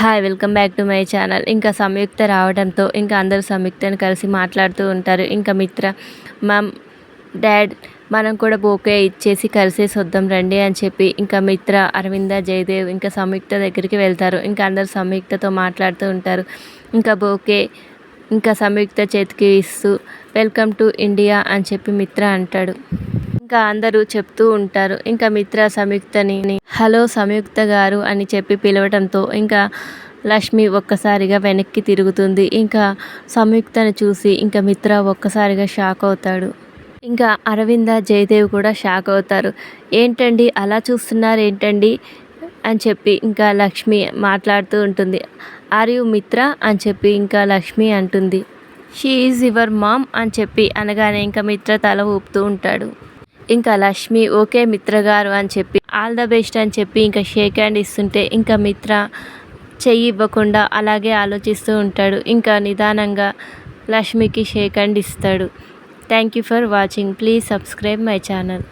Hi welcome back to my channel ఇంకా సంయుక్త రావడంతో ఇంకా అందరూ సంయుక్తని కలిసి మాట్లాడుతూ ఉంటారు. ఇంకా మిత్ర మమ్ డాడ్ మనం కూడా బోకే ఇచ్చేసి కలిసేసి వద్దాం రండి అని చెప్పి ఇంకా మిత్ర అరవింద జయదేవ్ ఇంకా సంయుక్త దగ్గరికి వెళ్తారు. ఇంకా అందరు సంయుక్తతో మాట్లాడుతూ ఉంటారు. ఇంకా బోకే ఇంకా సంయుక్త చేతికి ఇస్తూ వెల్కమ్ టు ఇండియా అని చెప్పి మిత్ర అంటాడు. ఇంకా అందరూ చెప్తూ ఉంటారు. ఇంకా మిత్ర సంయుక్తని హలో సంయుక్త గారు అని చెప్పి పిలవటంతో ఇంకా లక్ష్మి ఒక్కసారిగా వెనక్కి తిరుగుతుంది. ఇంకా సంయుక్తను చూసి ఇంకా మిత్ర ఒక్కసారిగా షాక్ అవుతాడు. ఇంకా అరవింద జయదేవ్ కూడా షాక్ అవుతారు. ఏంటండి అలా చూస్తున్నారు ఏంటండి అని చెప్పి ఇంకా లక్ష్మి మాట్లాడుతూ ఉంటుంది. Are you Mitra? అని చెప్పి ఇంకా లక్ష్మి అంటుంది. She is your mom? అని చెప్పి అనగానే ఇంకా మిత్ర తల ఊపుతూ ఉంటాడు. ఇంకా లక్ష్మి ఓకే మిత్ర గారు అని చెప్పి ఆల్ ద బెస్ట్ అని చెప్పి ఇంకా షేక్ హ్యాండ్ ఇస్తుంటే ఇంకా మిత్ర చెయ్యి ఇవ్వకుండా అలాగే ఆలోచిస్తూ ఉంటాడు. ఇంకా నిదానంగా లక్ష్మికి షేక్ హ్యాండ్ ఇస్తాడు. Thank you for watching please subscribe my channel